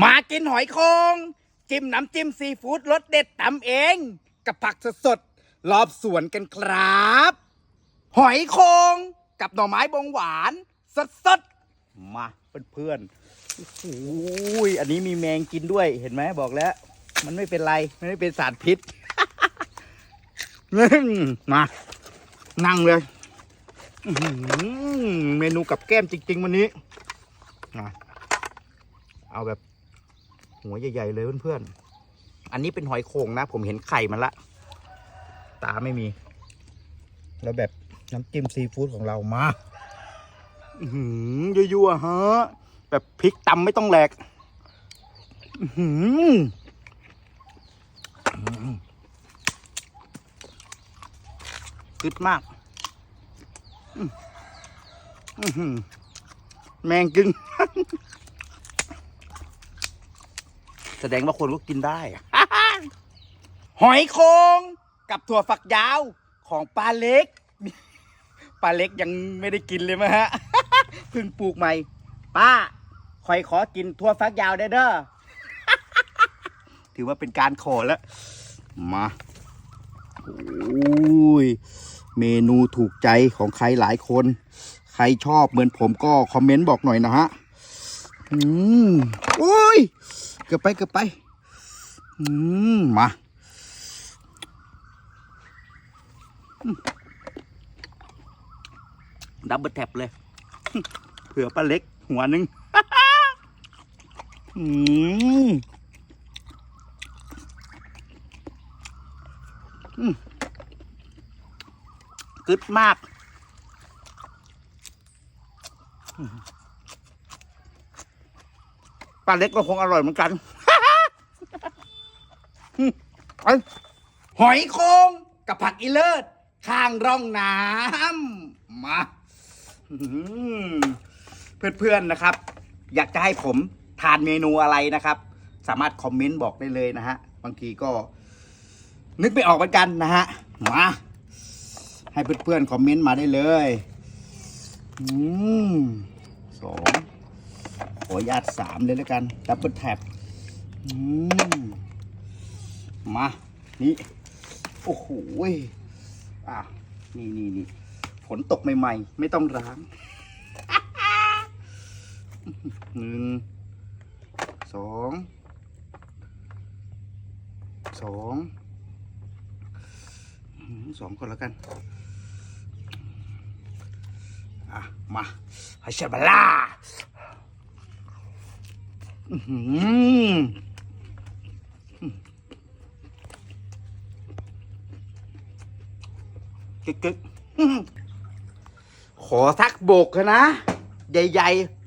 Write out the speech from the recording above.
มากินหอยโคงจิ้มน้ำจิ้มซีฟู้ดรสเด็ดตำเอง กับผักสดๆรอบสวนกันครับ หอยโคงกับหน่อไม้บงหวาน สดๆ มาเพื่อนๆโอ้โหอันนี้มีแมงกินด้วยเห็นไหมบอกแล้ว มันไม่เป็นไรมันไม่เป็นสารพิษมา นั่งเลยเมนูกับแก้มจริง ๆ วันนี้ เอาแบบ หัวใหญ่ๆเลยเพื่อนๆ อันนี้เป็นหอยโข่งนะ ผมเห็นไข่มันละ ตาไม่มี แล้วแบบน้ำจิ้มซีฟู้ดของเรามาหือยั่วๆฮะ แบบพริกตำไม่ต้องแหลกหืออื้อหือกึดมากแมงกึง แสดงว่าคนก็กินได้ หอยโคงกับถั่วฝักยาวของปลาเล็กปลาเล็กยังไม่ได้กินเลยมั้ยฮะเพิ่งปลูกใหม่ ป้าคอยขอกินถั่วฝักยาวได้เด้อถือว่าเป็นการขอแล้ว มาโอ้ยเมนูถูกใจของใครหลายคน ใครชอบเหมือนผมก็คอมเมนต์บอกหน่อยนะฮะ อืมโอ้ย เกือบไปเกือบไป อืม มาดับเบิลแท็บเลย เผื่อป้าเล็ก หัวหนึ่งอืมอืมกึดมากอืม ปลาเล็กก็คงอร่อยเหมือนกันอืมไปหอยโคงกับผักอีเลิศ ข้างร่องน้ำมาเพื่อนๆนะครับ อยากจะให้ผมทานเมนูอะไรนะครับ สามารถคอมเมนต์บอกได้เลยนะฮะ บางทีก็ นึกไม่ออกเหมือนกันนะฮะ มา ให้เพื่อนๆคอมเมนต์มาได้เลย อืมสอง ออนุญาตสามเลยแล้วกันดับเบิลแท็บมานี่โอ้โหอะนี่นี่นี่ฝนตกใหม่ๆ ไม่ต้องล้างหนึ่งสองสองสองคนแล้วกัน อะ มาฮัชบาลา กึกกึกขอสักโบกนะ ใหญ่ ๆ